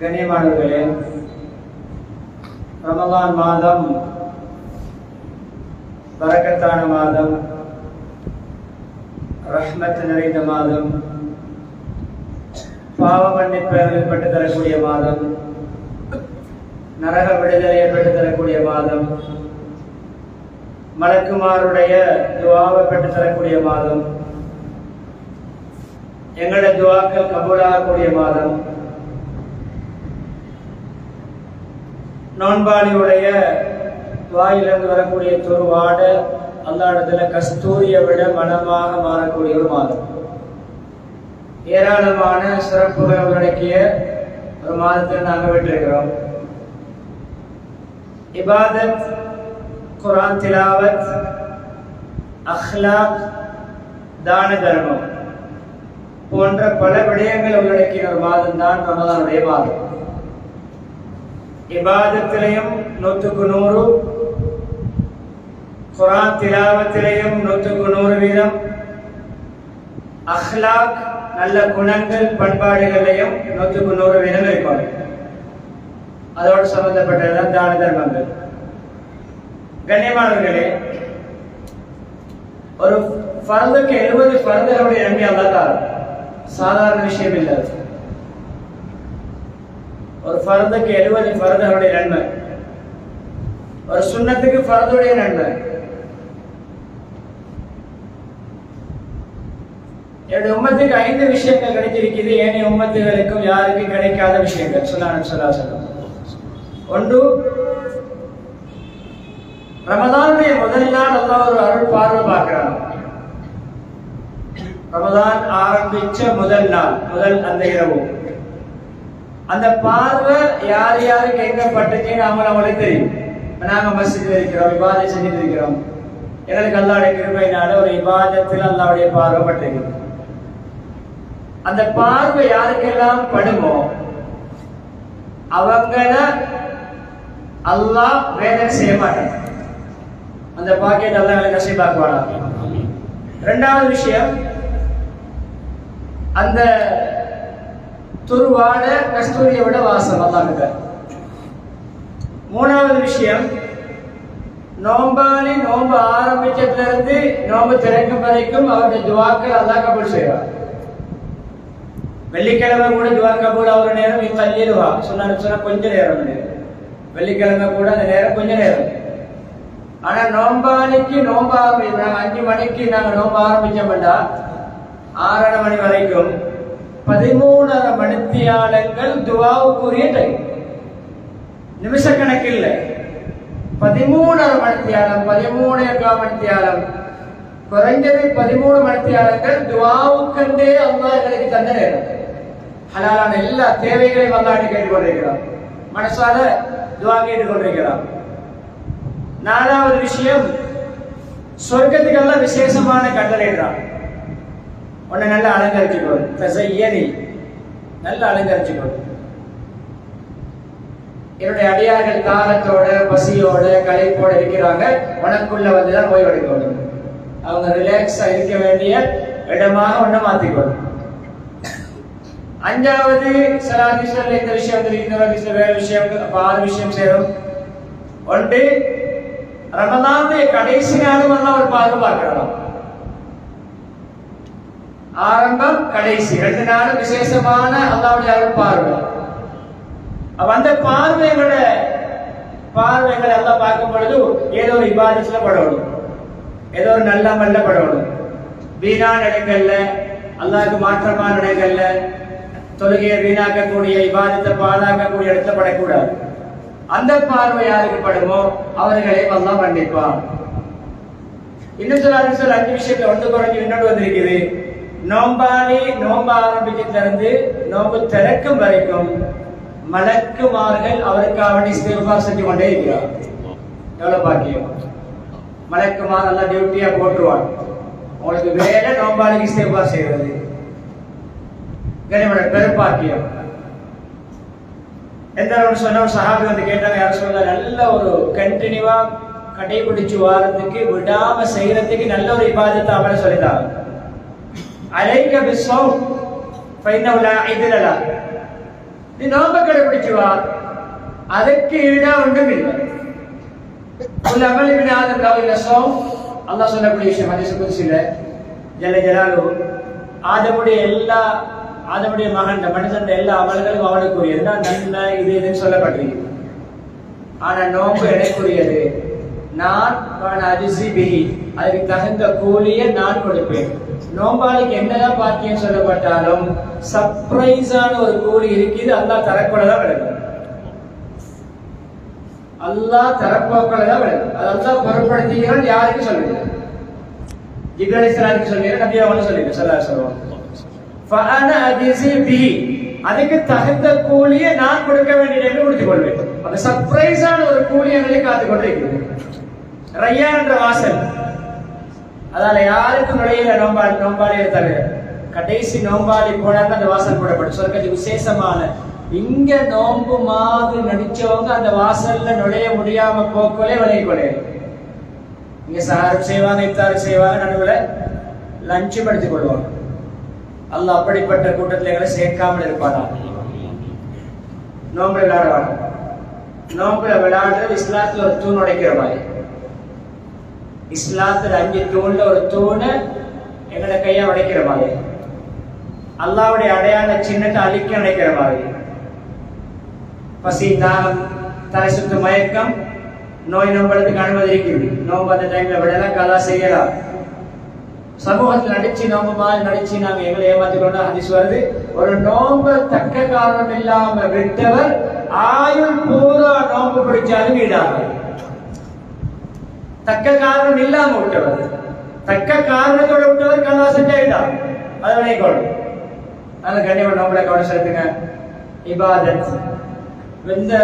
கண்ணியமானவர்களே ரமலான் மாதம் வரக்கத்தான மாதம் ரஹ்மத் நிறைந்த மாதம் பாவ மன்னிப்புகள் பெற்று தரக்கூடிய மாதம் நரக விடுதலையை பெற்று தரக்கூடிய மாதம் மலக்குமாருடைய துவாவை பெற்று தரக்கூடிய மாதம் எங்களை துவாக்கள் கபூலாகக்கூடிய மாதம். நோன்பாளியுடைய வாயிலிருந்து வரக்கூடிய துருவாட அல்லாடத்துல கஸ்தூரியை விட மனமாக மாறக்கூடிய ஒரு மாதம். ஏராளமான சிறப்புகள் உள்ளடக்கிய ஒரு மாதத்தில் நாங்கள் விட்டிருக்கிறோம். இபாதத் குரான் திலாவத் அஹ்லாக் தான தர்மம். போன்ற பல விடயங்களை உள்ளடக்கிய ஒரு மாதம் தான் ரமதானுடைய மாதம் இபாதத்திலையும் நூற்றுக்கு நூறு குரா திலாவத்திலையும் நூற்றுக்கு நூறு வீதம். அஹ்லாக் நல்ல குணங்கள் பண்பாடுகளையும் நூற்றுக்கு நூறு வீதம் இருக்கும். அதோடு சம்பந்தப்பட்டதுதான் தான தர்மங்கள். கண்ணியமானவர்களே ஒரு பருந்துக்கு எழுபது பருந்துகளுடைய நன்மை அல்லா சாதாரண விஷயம் இல்லை ஒரு ஃபரதுக்கு எழுபது ஃபர்துகளுடைய நன்மை. ஒரு சுண்ணத்துக்கு ஃபரதுடைய நன்மை. என்னுடைய உம்மத்துக்கு ஐந்து விஷயங்கள் கிடைத்திருக்கிறது. ஏனைய உம்மத்துகளுக்கும் யாருக்கும் கிடைக்காத விஷயங்கள். சொல்லான சொல்லா சொல்லும் ஒன்று ரமதானுடைய முதல் நாள் அல்லாஹ் ஒரு அருள் பார்வை பார்க்கிறான். ரமதான் ஆரம்பிச்ச முதல் நாள் முதல் அந்த இரவு. அந்த பார்வை யார் யாருக்கு எங்க பட்டுச்சுன்னு அவங்க அவங்களுக்கு தெரியும் நாங்க மஸ்ஜித் இருக்கிறோம் விவாதம் செஞ்சுட்டு இருக்கிறோம். எங்களுக்கு அல்லாவுடைய கிருபையினால ஒரு விவாதத்தில் அல்லாவுடைய பார்வை பட்டிருக்கு அந்த பார்வை யாருக்கெல்லாம் படுமோ அவங்கள அல்லாஹ் வேதனை செய்ய மாட்டான். அந்த அல்லாஹ் எங்களுக்கு நசீபாக்குவானா? ரெண்டாவது விஷயம் அந்த துருவாட கஸ்தூரியை விட வாசம் அல்லாமிக்க மூணாவது விஷயம் நோம்பாளி நோம்பு ஆரம்பிச்சதுல இருந்து நோம்பு திறக்கும் வரைக்கும் அவருடைய துவாக்கள் அல்லா கபூல் செய்வார். வெள்ளிக்கிழமை கூட துவா கபூல் அவர் நேரம் தள்ளிடுவா சொன்னாரு சொன்னா கொஞ்ச நேரம் வெள்ளிக்கிழமை கூட அந்த நேரம் கொஞ்ச நேரம். ஆனா நோம்பாளிக்கு நோம்பு ஆரம்பிச்சு நாங்க அஞ்சு மணிக்கு நாங்க நோம்பு ஆரம்பிச்சோம்டா ஆறரை மணி வரைக்கும் பதிமூணரை மணித்தியாலங்கள் துவாவுக்குரிய டைம். நிமிஷ கணக்கில் பதிமூணரை மணித்தியாலம் மணி மணித்தியாலம். குறைஞ்சது பதிமூணு மணித்தியாலங்கள் துவாவுக்கண்டே அல்லா எங்களுக்கு தந்த நேரம். ஹலாலான எல்லா தேவைகளையும் அல்லாஹ் கேட்டுக் கொண்டிருக்கிறான் மனசால துவா கேட்டுக் கொண்டிருக்கிறான் நாலாவது விஷயம் சொர்க்கத்துக்கெல்லாம் விசேஷமான கட்டளைறான் உன்னை நல்லா அலங்கரிச்சுக்கோ தசையனி நல்லா அலங்கரிச்சுக்கோ என்னுடைய அடியார்கள் தாகத்தோட பசியோட களைப்போட இருக்கிறாங்க. உனக்குள்ள வந்துதான் ஓய்வெடுக்கணும். அவங்க ரிலாக்ஸா இருக்க வேண்டிய இடமாக ஒண்ணு மாத்திக்கணும். அஞ்சாவது சில ஹதீஸ்ல இந்த விஷயம் தெரிவிக்கிற வேற விஷயம் ஆறு விஷயம் சேரும். ஒன்று ரமதானுடைய கடைசி நாளும் ஒரு பார்வை பார்க்கலாம் ஆரம்பம் கடைசி. ரெண்டு நாளும் விசேஷமான அல்லாவுடைய அருள் பார்வை. அந்த பார்வைகளை பார்வைகளை எல்லாம் பார்க்கும் பொழுது ஏதோ ஒரு இபாதிச்சுல படணும். ஏதோ ஒரு நல்ல மல்ல படணும். வீணான இடங்கள்ல அல்லாவுக்கு மாற்றமான இடங்கள்ல தொழுகையை வீணாக்கக்கூடிய இபாதித்த பாழாக்கக்கூடிய இடத்துல படக்கூடாது. அந்த பார்வை யாருக்கு படுமோ அவர்களை அல்லாஹ் மன்னிப்பான். இன்னும் சில சில அஞ்சு விஷயத்துல ஒன்று குறைஞ்சு இன்னொன்று வந்திருக்குது. நோம்பானே நோம்பு ஆரம்பிச்சதுல இருந்து நோம்பு திறக்கும் வரைக்கும் மலக்குமார்கள் அவருக்காக வேண்டி இஸ்திஃபார் செஞ்சு கொண்டே இருக்கிறார். எவ்வளவு பாக்கியம். மலக்குமார் நல்லா டியூட்டியா போட்டுருவான் உங்களுக்கு வேலை நோம்பாளிக்கு இஸ்திஃபார் செய்யறது கனிமட பெருப்பாக்கியம் எந்த அளவுக்கு சொன்ன ஒரு சகாபி வந்து கேட்டாங்க யாரும் சொல்ல நல்ல ஒரு கண்டினியூவா கடைபிடிச்சு வாரத்துக்கு விடாம செய்யறதுக்கு நல்ல ஒரு இபாதத்தை அவனை சொல்லிட்டாங்க அலைக்க பிஸ்வம் ஃபைனவுல இதுலலா நீ நோம்ப கடைபிடிச்சு வா அதுக்கு ஈடா ஒன்றும் இல்லை உள்ள அமல் இப்னு ஆதம் லவ் அல்லாஹ் சொல்லக்கூடிய விஷயம் ஹதீஸ் குத்ஸில ஜல ஜலாலு ஆதமுடைய எல்லா ஆதமுடைய மகன் மனிதன் எல்லா அமல்களும் அவனுக்குரியது தான் நன்மை இது இதுன்னு சொல்லப்பட்டிருக்கு ஆனா நோம்பு எனக்குரியது நான் அரிசி பிஹி. அதுக்கு தகுந்த கூலியை நான் கொடுப்பேன். நோம்பாளிக்கு என்னதான் பாக்கியம் சொல்லப்பட்டாலும் சர்ப்ரைஸான ஒரு கூலி இருக்குது. அல்லா தரக்கூடதான் விளக்கும் அல்லா தரப்போக்களை தான் விளக்கும் அது அல்லாஹ் பொருட்படுத்திக்கிறான் யாருக்கு சொல்லுங்க ஜிப்ரலிஸ்லாருக்கு சொல்லுங்க நபியா ஒன்று சொல்லுங்க சொல்லா சொல்லுவாங்க ஃபஅன அஜிசி பிஹி. அதுக்கு தகுந்த கூலியை நான் கொடுக்க வேண்டிய என்று கொடுத்துக் கொள்வேன். அந்த சர்ப்ரைஸான ஒரு கூலி எங்களை காத்துக்கொண்டு கொண்டிருக்கிறது. ரையான் என்ற வாசல். அதால யாருக்கும் நுழையில நோம்பாளி நோம்பாளியே தவிர கடைசி நோம்பாளி போனாங்க அந்த வாசல் போடப்படும் சொர்க்கத்துக்கு விசேஷமான இங்க நோம்பு மாது நடிச்சவங்க அந்த வாசல்ல நுழைய முடியாம போக்கோலே விலகி கொள்ளைய இங்க சாரும் செய்வாங்க இத்தாரும் செய்வாங்க நடுவில் லஞ்சு படுத்திக் கொள்வாங்க. அல்ல அப்படிப்பட்ட கூட்டத்தில் எங்களை சேர்க்காமல் இருப்பானா? நோம்புல விளையாடுவாங்க நோம்புல விளையாடுறது இஸ்லாத்துல ஒரு தூண் உடைக்கிற மாதிரி. இஸ்லாத்துல அஞ்சு தூண்ல ஒரு தூணை எங்களை கையா உடைக்கிற மாதிரி. அல்லாவுடைய அடையாள சின்னத்தை அழிக்க நினைக்கிற மாதிரி. பசி தாகம் தலை சுத்து மயக்கம் நோய் நம்பளத்துக்கு அனுமதி இருக்குது. நோம்பு அந்த டைம்ல விடலாம் கலா செய்யலாம். சமூகத்தில் நடிச்சு நோம்பு மாதிரி நடிச்சு நாங்க எங்களை ஏமாத்திக்கொண்டா ஹதீஸ் வருது. ஒரு நோம்பு தக்க காரணம் இல்லாம விட்டவர் ஆயுள் பூரா நோம்பு பிடிச்சாலும் ஈடாகும். தக்க காரணம் இல்லாம விட்டவர். தக்க காரணத்தோட விட்டவர் கலா செஞ்சா ஈடாகும் அது அந்த கண்ணியவன் நம்மளை கவனம் செலுத்துங்க இபாதத். இந்த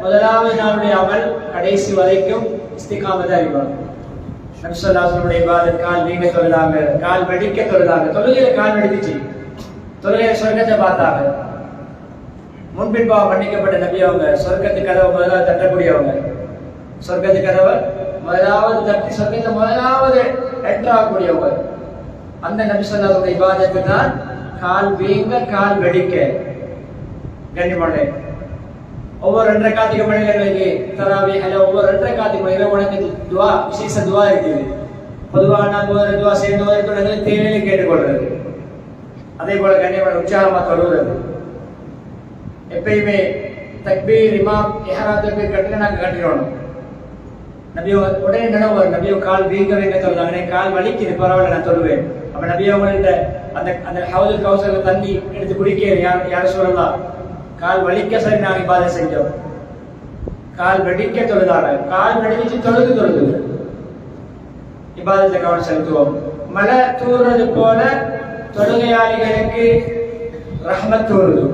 முதலாவது நாளுடைய அமல் கடைசி வரைக்கும் இஸ்திகாமதா இருக்கும் நபிசல்லாசனுடைய இபாதத் கால் நீங்க தொழிலாங்க கால் வெடிக்க தொழிலாங்க தொழுகையில கால் வெடிச்சு தொழுகையில சொர்க்கத்தை பார்த்தாங்க. முன்பின்பாக மன்னிக்கப்பட்ட நபி அவங்க சொர்க்கத்து கதவை முதலாவது தட்டக்கூடியவங்க. சொர்க்கத்து கதவை முதலாவது தட்டி சொர்க்கத்தை முதலாவது என்டர் ஆகக்கூடியவங்க அந்த நபிசல்லாசனுடைய இபாதத்து தான் கால் வீங்க கால் வெடிக்க. கண்ணிமலை ஒவ்வொரு ரெண்டரை காத்திக மணிகளுக்கு தராவி அல்ல ஒவ்வொரு ரெண்டரை காத்திக மணிகளை உனக்கு துவா விசேஷ துவா இருக்குது. பொதுவாக நாங்கள் ஒரு துவா சேர்ந்து ஒரு தொடர்கள் தேவையில கேட்டுக்கொள்றது அதே போல கண்ணியமான உற்சாகமா தொழுகிறது எப்பயுமே தக்பீர் இமாம் எஹரா தக்பீர் நாங்கள் கட்டிடணும் நபியோ உடனே நினைவு ஒரு நபியோ கால் வீங்க வீங்க சொல்றாங்க எனக்கு கால் வலிக்குது. பரவாயில்ல நான் தொழுவேன். அப்ப நபியோ அவங்கள்ட்ட அந்த அந்த ஹவுது கவுசல தண்ணி எடுத்து குடிக்க யார் யார் சொல்லலாம் கால் வலிக்க சரி நாங்க பாதை செஞ்சோம். கால் வெடிக்க தொழுதாங்க. கால் வெடிச்சு தொழுது தொழுது. இபாதத்தை கவனம் செலுத்துவோம். மழை தூறது போல தொழுகையாளிகளுக்கு ரஹ்மத் தூறுது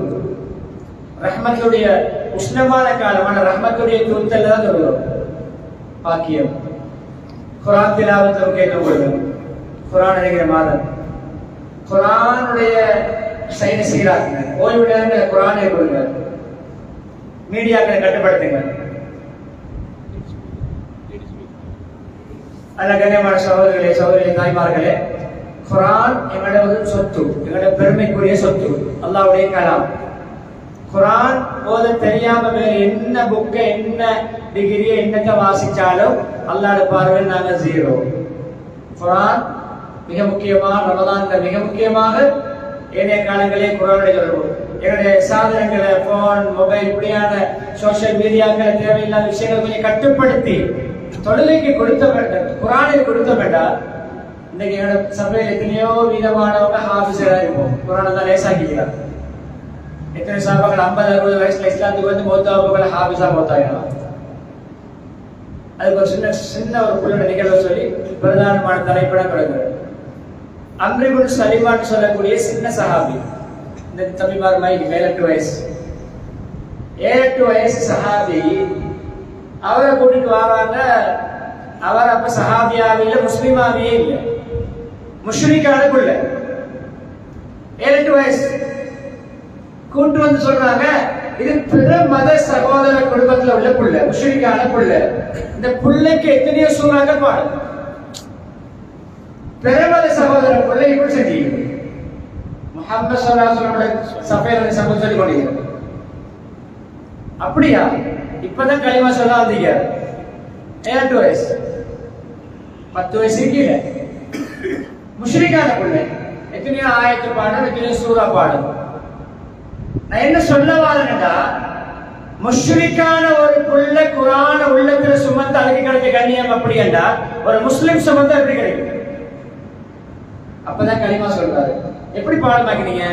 ரஹ்மத்துடைய உஷ்ணமான காலமான ரஹ்மத்துடைய தூத்தல் தான் தொழுகிறோம். பாக்கியம். குரான் திலாவத்தை கேட்கப்படுது குரான் நினைக்கிற மாதம். குரானுடைய செயலை சீராக்குங்க. ஓய்வு நேரங்கள் குரானை கொடுங்க. மீடியாக்களை கட்டுப்படுத்துங்க. அல்ல கண்ணியமான சகோதரர்களே சகோதரி தாய்மார்களே குரான் எங்களோட சொத்து எங்களோட பெருமைக்குரிய சொத்து அல்லாவுடைய கலாம். குரான் போத தெரியாம வேற என்ன புக்க என்ன டிகிரி என்னத்தை வாசிச்சாலும் அல்லாட பார்வையில் நாங்க ஜீரோ குரான் மிக முக்கியமாக ரமதான்ல மிக முக்கியமாக ஏனைய காலங்களே குரானுடைய தொடர்பு எங்களுடைய சாதனங்களை போன் மொபைல் இப்படியான சோசியல் மீடியாக்களை தேவையில்லாத விஷயங்களை கொஞ்சம் கட்டுப்படுத்தி தொழிலைக்கு கொடுத்த வேண்டாம் குரானை கொடுத்த வேண்டாம் இன்னைக்கு எங்களோட சபையில் எத்தனையோ விதமானவங்க ஹாபிஸராக இருப்போம். குரானை தான் லேசாக்கிக்கிறார் எத்தனை சாபாக்கள் ஐம்பது அறுபது வயசுல இஸ்லாத்துக்கு வந்து மௌத்தாவுகளை ஹாபிஸா மௌத்தாயிடலாம் அதுக்கு ஒரு சின்ன சின்ன ஒரு புள்ளோட நிகழ்வை சொல்லி பிரதானமான தலைப்படம் தொடங்குறார் அம்ரிபுல் சலிமான் சொல்லக்கூடிய சின்ன சஹாபி இந்த தம்பிமார் மைக்கு மேல எட்டு வயசு. ஏழு எட்டு வயசு சஹாபி அவரை கூட்டிட்டு வராங்க. அவர் அப்ப சஹாபியாவே இல்லை முஸ்லீமாவே இல்லை. முஷ்ரிக்கான அழகுள்ள ஏழு எட்டு வயசு. கூட்டு வந்து சொல்றாங்க இது பிற மத சகோதர குடும்பத்துல உள்ள புள்ள முஷ்ரிக்கான புள்ள. இந்த புள்ளைக்கு எத்தனையோ சூறாக்கள் பாடும் பிறமத சகோதர புள்ளை இப்படி செஞ்சீங்க முகமது சல்லாஹோட சபையில சம்பவம் சொல்லி கொண்டீங்க அப்படியா? இப்பதான் களிமா சொல்ல வந்தீங்க. ஏழு வயசு. பத்து வயசு கீழே. முஷ்ரிக்கான பிள்ளை. எத்தனையோ ஆயத்து பாடம் எத்தனையோ சூறா பாடம் நான் என்ன சொல்ல வரேன்டா? முஷ்ரிக்கான ஒரு புள்ள குரான உள்ளத்துல சுமந்து அதுக்கு கிடைச்ச கண்ணியம் அப்படி என்றால் ஒரு முஸ்லிம் சுமந்து எப்படி கிடைக்கும்? அப்பதான் கனிமா சொல்றாரு. எப்படி பாடமாக்கினீங்க?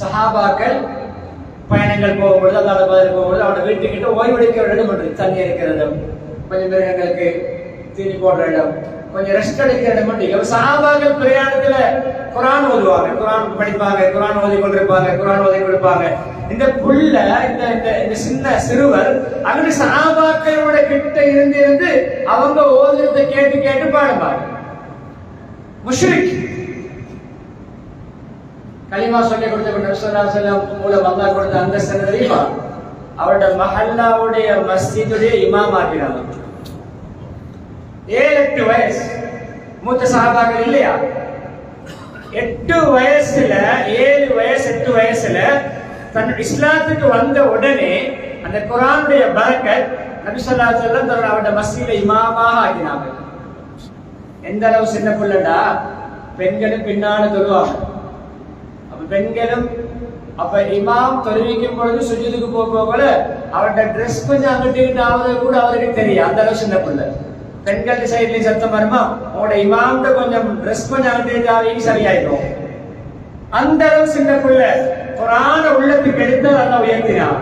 சஹாபாக்கள் பயணங்கள் போகும்பொழுது அல்லாத பதில் போகும்பொழுது அவனை வீட்டுக்கிட்ட ஓய்வெடுக்க இடம் ஒன்று தண்ணி இருக்கிற இடம் கொஞ்சம் மிருகங்களுக்கு தீனி போடுற இடம். கொஞ்சம் ரெஸ்ட் எடுக்கிற இடம் மட்டும் சஹாபாக்கள் பிரயாணத்துல குரான் ஓதுவாங்க. குரான் படிப்பாங்க குரான் ஓதி கொண்டிருப்பாங்க குரான் ஓதி கொடுப்பாங்க. இந்த புள்ள இந்த இந்த இந்த சின்ன சிறுவர் அங்கிட்டு சஹாபாக்களோட கிட்ட இருந்து இருந்து அவங்க ஓதுறதை கேட்டு கேட்டு பாடுவாங்க முஷ்ரிக். கலிமா சொல்லி கொடுத்த நபிசல்லாசலம் மூலம் வந்தா கொடுத்த அந்த என்ன அவரோட மஹல்லாவுடைய மஸ்ஜிதுடைய இமாம் ஆகிறாங்க ஏழு எட்டு வயசு. மூத்த சஹாபாக்கள் இல்லையா? எட்டு வயசுல ஏழு வயசு எட்டு வயசுல தன் இஸ்லாத்துக்கு வந்த உடனே அந்த குரானுடைய பரக்கத் நபிசல்லா சொல்லம் தன்னோட அவரோட மஸ்ஜித இமாமாக ஆகினாங்க எந்த அளவு சின்ன பிள்ளைடா? பெண்களும் பின்னால தொழுவாங்க. அப்ப பெண்களும் அப்ப இமாம் தொழுவிக்கும் பொழுது சுஜிதுக்கு போக போகல அவரோட ட்ரெஸ் கொஞ்சம் அங்கிட்டு இங்கிட்டு ஆகுது கூட அவருக்கு தெரியும் அந்த அளவு சின்ன பிள்ளை. பெண்கள் சைட்லயும் சத்தம் வருமா? உங்களோட இமாம்கிட்ட கொஞ்சம் ட்ரெஸ் கொஞ்சம் அங்கிட்டு சரியாயிடும் அந்த அளவு சின்ன பிள்ளை குரான உள்ளத்துக்கு எடுத்து நல்லா உயர்த்தினான்.